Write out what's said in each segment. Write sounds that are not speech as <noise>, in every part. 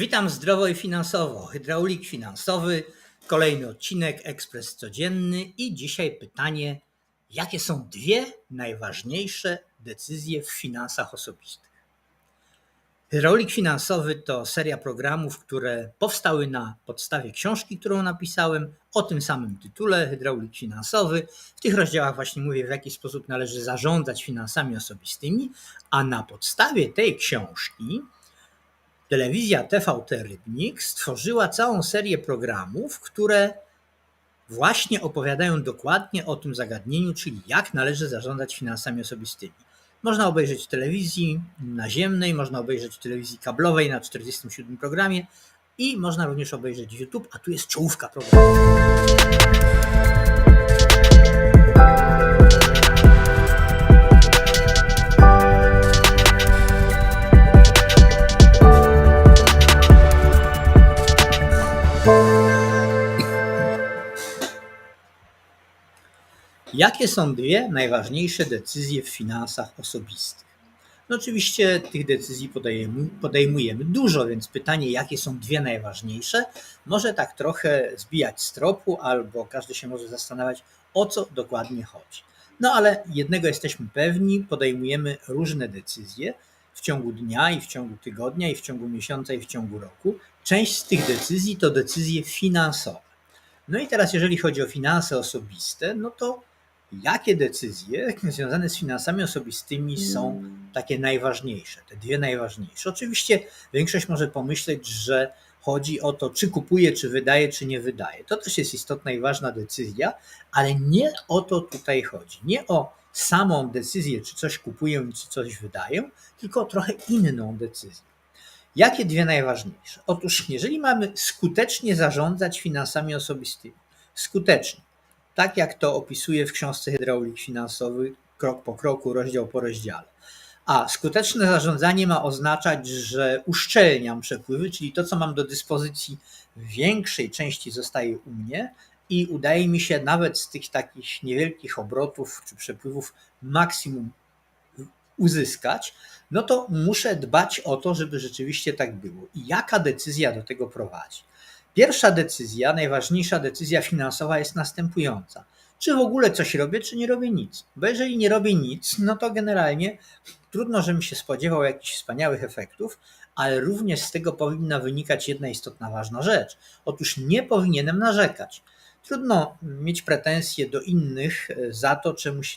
Witam zdrowo i finansowo. Hydraulik finansowy, kolejny odcinek, ekspres codzienny i dzisiaj pytanie, jakie są dwie najważniejsze decyzje w finansach osobistych? Hydraulik finansowy to seria programów, które powstały na podstawie książki, którą napisałem o tym samym tytule Hydraulik finansowy. W tych rozdziałach właśnie mówię, w jaki sposób należy zarządzać finansami osobistymi, a na podstawie tej książki telewizja TVT Rybnik stworzyła całą serię programów, które właśnie opowiadają dokładnie o tym zagadnieniu, czyli jak należy zarządzać finansami osobistymi. Można obejrzeć w telewizji naziemnej, można obejrzeć w telewizji kablowej na 47 programie i można również obejrzeć YouTube, a tu jest czołówka programu. Jakie są dwie najważniejsze decyzje w finansach osobistych? No oczywiście tych decyzji podejmujemy, dużo, więc pytanie, jakie są dwie najważniejsze, może tak trochę zbijać z tropu, albo każdy się może zastanawiać, o co dokładnie chodzi. No ale jednego jesteśmy pewni, podejmujemy różne decyzje w ciągu dnia i w ciągu tygodnia i w ciągu miesiąca i w ciągu roku. Część z tych decyzji to decyzje finansowe. No i teraz jeżeli chodzi o finanse osobiste, no to jakie decyzje związane z finansami osobistymi są takie najważniejsze, te dwie najważniejsze. Oczywiście większość może pomyśleć, że chodzi o to, czy kupuje, czy wydaje, czy nie wydaje. To też jest istotna i ważna decyzja, ale nie o to tutaj chodzi. Nie o samą decyzję, czy coś kupuję, czy coś wydaję, tylko o trochę inną decyzję. Jakie dwie najważniejsze? Otóż, jeżeli mamy skutecznie zarządzać finansami osobistymi, skutecznie, tak jak to opisuje w książce Hydraulik Finansowy, krok po kroku, rozdział po rozdziale. A skuteczne zarządzanie ma oznaczać, że uszczelniam przepływy, czyli to, co mam do dyspozycji w większej części zostaje u mnie i udaje mi się nawet z tych takich niewielkich obrotów czy przepływów maksimum uzyskać, no to muszę dbać o to, żeby rzeczywiście tak było. I jaka decyzja do tego prowadzi? Pierwsza decyzja, najważniejsza decyzja finansowa jest następująca. Czy w ogóle coś robię, czy nie robię nic? Bo jeżeli nie robię nic, no to generalnie trudno, żebym się spodziewał jakichś wspaniałych efektów, ale również z tego powinna wynikać jedna istotna, ważna rzecz. Otóż nie powinienem narzekać. Trudno mieć pretensje do innych e, za to,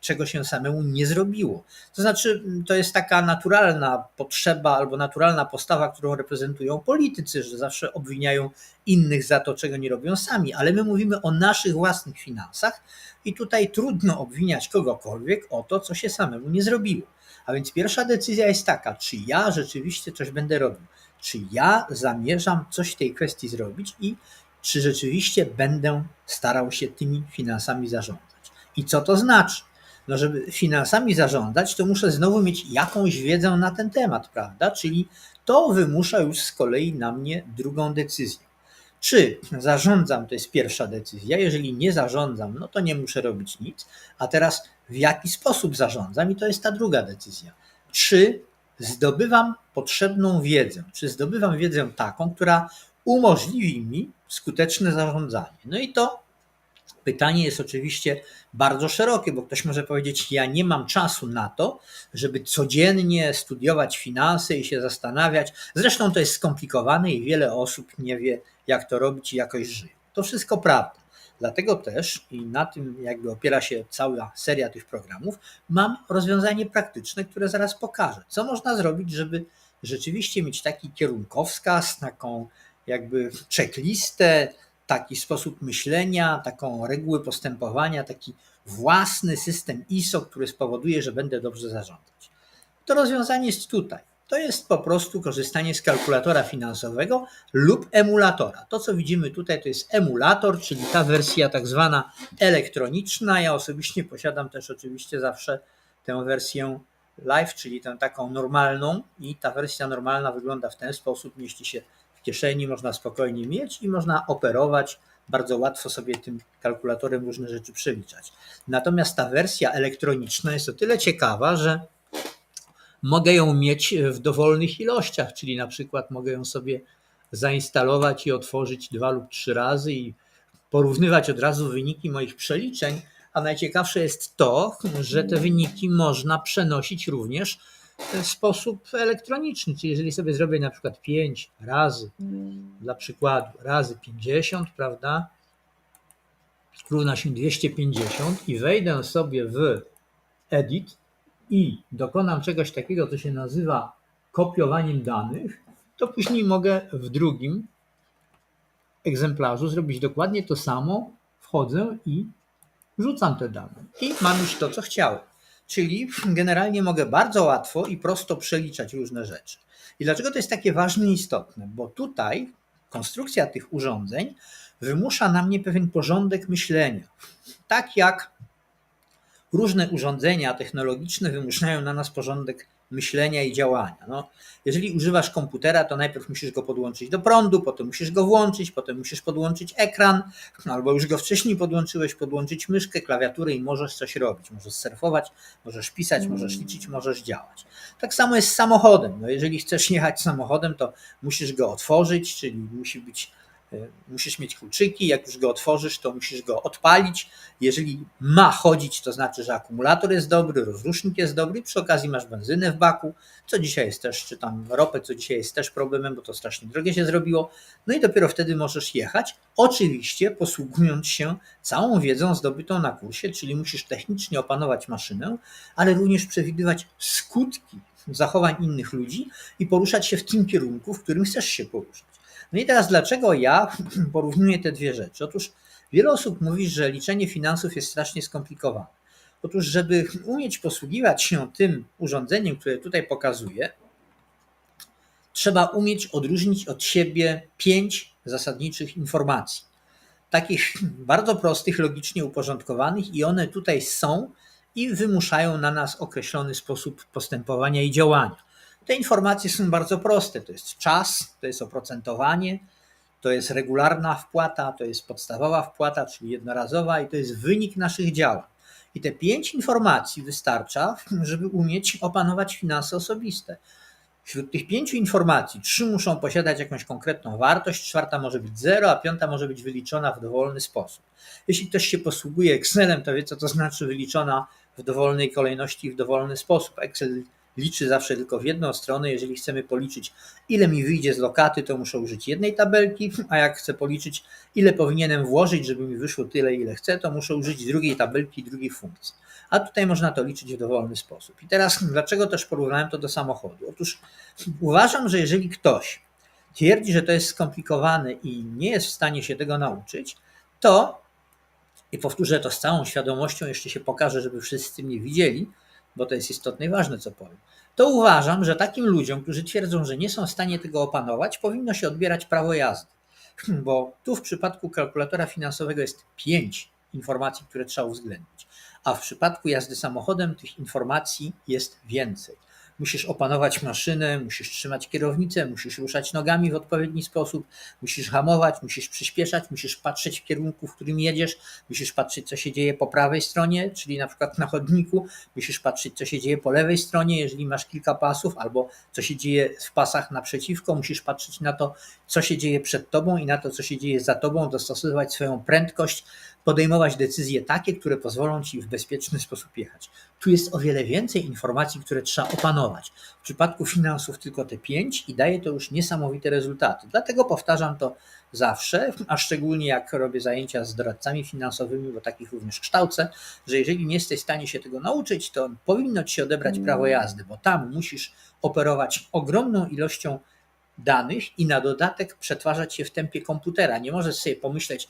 czego się samemu nie zrobiło. To znaczy, to jest taka naturalna potrzeba albo naturalna postawa, którą reprezentują politycy, że zawsze obwiniają innych za to, czego nie robią sami, ale my mówimy o naszych własnych finansach i tutaj trudno obwiniać kogokolwiek o to, co się samemu nie zrobiło. A więc pierwsza decyzja jest taka, czy ja rzeczywiście coś będę robił, czy ja zamierzam coś w tej kwestii zrobić i czy rzeczywiście będę starał się tymi finansami zarządzać. I co to znaczy? No, żeby finansami zarządzać, to muszę znowu mieć jakąś wiedzę na ten temat, prawda? Czyli to wymusza już z kolei na mnie drugą decyzję. Czy zarządzam, to jest pierwsza decyzja, jeżeli nie zarządzam, no to nie muszę robić nic. A teraz w jaki sposób zarządzam, i to jest ta druga decyzja. Czy zdobywam potrzebną wiedzę, czy zdobywam wiedzę taką, która umożliwi mi skuteczne zarządzanie. No i to pytanie jest oczywiście bardzo szerokie, bo ktoś może powiedzieć: Ja nie mam czasu na to, żeby codziennie studiować finanse i się zastanawiać. Zresztą to jest skomplikowane i wiele osób nie wie, jak to robić i jakoś żyje. To wszystko prawda. Dlatego też, i na tym jakby opiera się cała seria tych programów, mam rozwiązanie praktyczne, które zaraz pokażę. Co można zrobić, żeby rzeczywiście mieć taki kierunkowskaz, taką jakby checklistę, taki sposób myślenia, taką regułę postępowania, taki własny system ISO, który spowoduje, że będę dobrze zarządzać. To rozwiązanie jest tutaj. To jest po prostu korzystanie z kalkulatora finansowego lub emulatora. To, co widzimy tutaj, to jest emulator, czyli ta wersja tak zwana elektroniczna. Ja osobiście posiadam też oczywiście zawsze tę wersję live, czyli tę taką normalną i ta wersja normalna wygląda w ten sposób, mieści się kieszeni, można spokojnie mieć i można operować. Bardzo łatwo sobie tym kalkulatorem różne rzeczy przeliczać. Natomiast ta wersja elektroniczna jest o tyle ciekawa, że mogę ją mieć w dowolnych ilościach, czyli na przykład mogę ją sobie zainstalować i otworzyć dwa lub trzy razy i porównywać od razu wyniki moich przeliczeń. A najciekawsze jest to, że te wyniki można przenosić również w sposób elektroniczny. Czyli jeżeli sobie zrobię na przykład 5 razy, dla przykładu, razy 50, prawda, równa się 250 i wejdę sobie w edit i dokonam czegoś takiego, co się nazywa kopiowaniem danych, to później mogę w drugim egzemplarzu zrobić dokładnie to samo. Wchodzę i wrzucam te dane. I mam już to, co chciałem. Czyli <clears throat> generalnie mogę bardzo łatwo i prosto przeliczać różne rzeczy. I dlaczego to jest takie ważne i istotne? Bo tutaj konstrukcja tych urządzeń wymusza na mnie pewien porządek myślenia. Tak jak różne urządzenia technologiczne wymuszają na nas porządek myślenia i działania. No, jeżeli używasz komputera, to najpierw musisz go podłączyć do prądu, potem musisz go włączyć, potem musisz podłączyć ekran, no, albo już go wcześniej podłączyłeś, podłączyć myszkę, klawiaturę i możesz coś robić. Możesz surfować, możesz pisać, możesz liczyć, możesz działać. Tak samo jest z samochodem. No, jeżeli chcesz jechać samochodem, to musisz go otworzyć, czyli musi być musisz mieć kluczyki, jak już go otworzysz, to musisz go odpalić. Jeżeli ma chodzić, to znaczy, że akumulator jest dobry, rozrusznik jest dobry, przy okazji masz benzynę w baku, co dzisiaj jest też, czy tam ropę, co dzisiaj jest też problemem, bo to strasznie drogie się zrobiło. No i dopiero wtedy możesz jechać, oczywiście posługując się całą wiedzą zdobytą na kursie, czyli musisz technicznie opanować maszynę, ale również przewidywać skutki zachowań innych ludzi i poruszać się w tym kierunku, w którym chcesz się poruszać. No i teraz dlaczego ja <clears throat> porównuję te dwie rzeczy? Otóż wiele osób mówi, że liczenie finansów jest strasznie skomplikowane. Otóż, żeby umieć posługiwać się tym urządzeniem, które tutaj pokazuję, trzeba umieć odróżnić od siebie pięć zasadniczych informacji. Takich <clears throat> bardzo prostych, logicznie uporządkowanych, i one tutaj są i wymuszają na nas określony sposób postępowania i działania. Te informacje są bardzo proste. To jest czas, to jest oprocentowanie, to jest regularna wpłata, to jest podstawowa wpłata, czyli jednorazowa i to jest wynik naszych działań. I te pięć informacji wystarcza, <clears throat> żeby umieć opanować finanse osobiste. Wśród tych pięciu informacji trzy muszą posiadać jakąś konkretną wartość, czwarta może być zero, a piąta może być wyliczona w dowolny sposób. Jeśli ktoś się posługuje Excelem, to wie, co to znaczy wyliczona w dowolnej kolejności w dowolny sposób. Excel liczy zawsze tylko w jedną stronę. Jeżeli chcemy policzyć, ile mi wyjdzie z lokaty, to muszę użyć jednej tabelki, a jak chcę policzyć, ile powinienem włożyć, żeby mi wyszło tyle, ile chcę, to muszę użyć drugiej tabelki, drugiej funkcji. A tutaj można to liczyć w dowolny sposób. I teraz, dlaczego też porównałem to do samochodu? Otóż uważam, że jeżeli ktoś twierdzi, że to jest skomplikowane i nie jest w stanie się tego nauczyć, to, i powtórzę to z całą świadomością, jeszcze się pokaże, żeby wszyscy mnie widzieli, bo to jest istotne i ważne, co powiem, to uważam, że takim ludziom, którzy twierdzą, że nie są w stanie tego opanować, powinno się odbierać prawo jazdy. Bo tu w przypadku kalkulatora finansowego jest pięć informacji, które trzeba uwzględnić, a w przypadku jazdy samochodem tych informacji jest więcej musisz opanować maszynę, musisz trzymać kierownicę, musisz ruszać nogami w odpowiedni sposób, musisz hamować, musisz przyspieszać, musisz patrzeć w kierunku, w którym jedziesz, musisz patrzeć, co się dzieje po prawej stronie, czyli na przykład na chodniku, musisz patrzeć, co się dzieje po lewej stronie, jeżeli masz kilka pasów, albo co się dzieje w pasach naprzeciwko, musisz patrzeć na to, co się dzieje przed tobą i na to, co się dzieje za tobą, dostosowywać swoją prędkość, podejmować decyzje takie, które pozwolą ci w bezpieczny sposób jechać. Tu jest o wiele więcej informacji, które trzeba opanować. W przypadku finansów tylko te pięć i daje to już niesamowite rezultaty. Dlatego powtarzam to zawsze, a szczególnie jak robię zajęcia z doradcami finansowymi, bo takich również kształcę, że jeżeli nie jesteś w stanie się tego nauczyć, to powinno ci odebrać prawo jazdy, bo tam musisz operować ogromną ilością danych i na dodatek przetwarzać się w tempie komputera. Nie możesz sobie pomyśleć,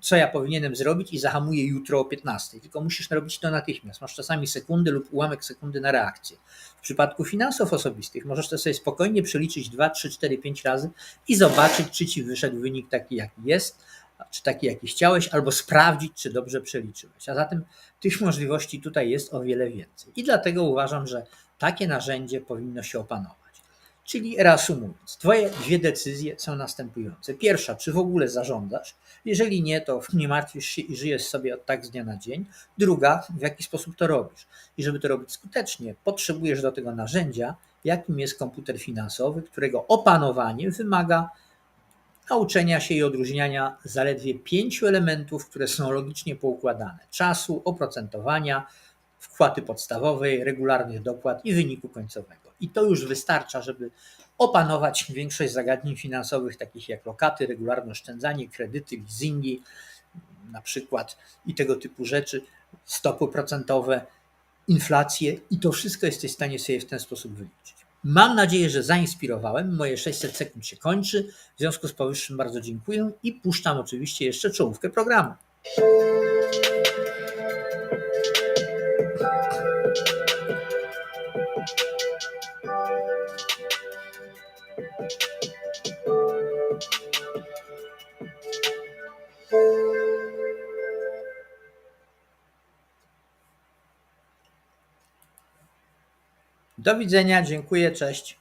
co ja powinienem zrobić i zahamuję jutro o 15, tylko musisz robić to natychmiast. Masz czasami sekundy lub ułamek sekundy na reakcję. W przypadku finansów osobistych możesz to sobie spokojnie przeliczyć 2, 3, 4, 5 razy i zobaczyć, czy ci wyszedł wynik taki, jaki jest, czy taki, jaki chciałeś, albo sprawdzić, czy dobrze przeliczyłeś. A zatem tych możliwości tutaj jest o wiele więcej. I dlatego uważam, że takie narzędzie powinno się opanować. Czyli reasumując, Twoje dwie decyzje są następujące. Pierwsza, czy w ogóle zarządzasz? Jeżeli nie, to <laughs> nie martwisz się i żyjesz sobie od tak z dnia na dzień. Druga, w jaki sposób to robisz? I żeby to robić skutecznie, potrzebujesz do tego narzędzia, jakim jest komputer finansowy, którego opanowanie wymaga nauczenia się i odróżniania zaledwie pięciu elementów, które są logicznie poukładane: czasu, oprocentowania, wpłaty podstawowej, regularnych dopłat i wyniku końcowego. I to już wystarcza, żeby opanować większość zagadnień finansowych, takich jak lokaty, regularne oszczędzanie, kredyty, leasingi, na przykład i tego typu rzeczy, stopy procentowe, inflację i to wszystko jesteś w stanie sobie w ten sposób wyliczyć. Mam nadzieję, że zainspirowałem. Moje 600 sekund się kończy. W związku z powyższym bardzo dziękuję i puszczam oczywiście jeszcze czołówkę programu. Do widzenia, dziękuję, cześć.